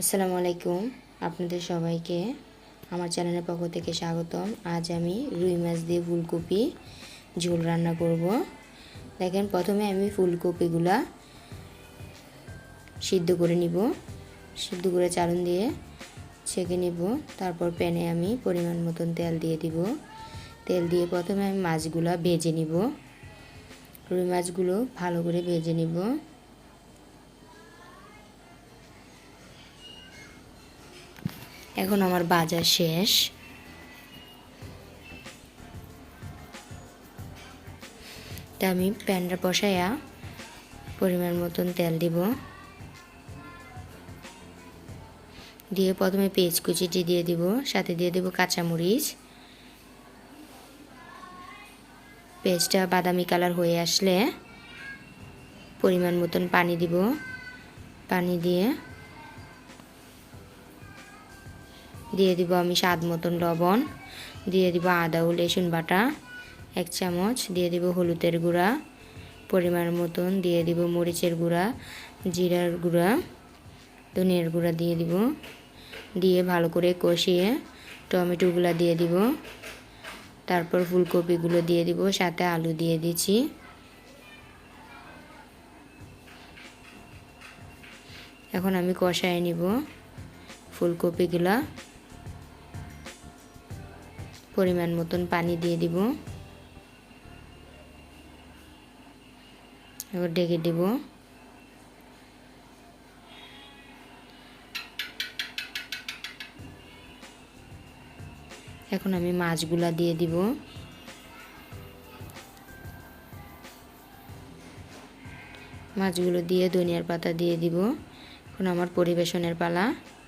আসসালামু আলাইকুম আপনাদের সবাইকে। আমার চ্যানেলের পক্ষ থেকে স্বাগতম। আজ আমি রুই মাছ দিয়ে ফুলকপি ঝোল রান্না করব। দেখেন, প্রথমে আমি ফুলকপিগুলা সিদ্ধ করে নিব। সিদ্ধ করে চালন দিয়ে ছেঁকে নিব। তারপর প্যানে আমি পরিমাণ মতন তেল দিয়ে দিব। তেল দিয়ে প্রথমে আমি মাছগুলা ভেজে নিব। রুই মাছগুলো ভালো করে ভেজে নিব। এখন আমার বাজার শেষ। তা আমি প্যানটা বসাইয়া পরিমাণ মতন তেল দিব। দিয়ে প্রথমে পেঁয়াজ কুচিটি দিয়ে দিব, সাথে দিয়ে দিব কাঁচামরিচ। পেঁয়াজটা বাদামি কালার হয়ে আসলে পরিমাণ মতন পানি দিব। পানি দিয়ে দিয়ে দিব আমি স্বাদ মতন লবণ, দিয়ে দিব আদা ও রসুন বাটা, এক চামচ, দিয়ে দিব হলুদের গুঁড়া, পরিমাণ মতন দিয়ে দিব মরিচের গুঁড়া, জিরার গুঁড়া, ধনিয়ার গুঁড়া দিয়ে দিব, দিয়ে ভালো করে কষিয়ে টমেটোগুলো দিয়ে দিব, তারপর ফুলকপিগুলো দিয়ে দিব, সাথে আলু দিয়ে দিচ্ছি। এখন আমি কষায় নিব ফুলকপিগুলা। পরিমাণ মতন পানি দিয়ে দিব। এবার ডেকে দিব। এখন আমি মাছগুলা দিয়ে দিব। মাছগুলো দিয়ে ধনিয়ার পাতা দিয়ে দিব। এখন আমার পরিবেশনের পালা।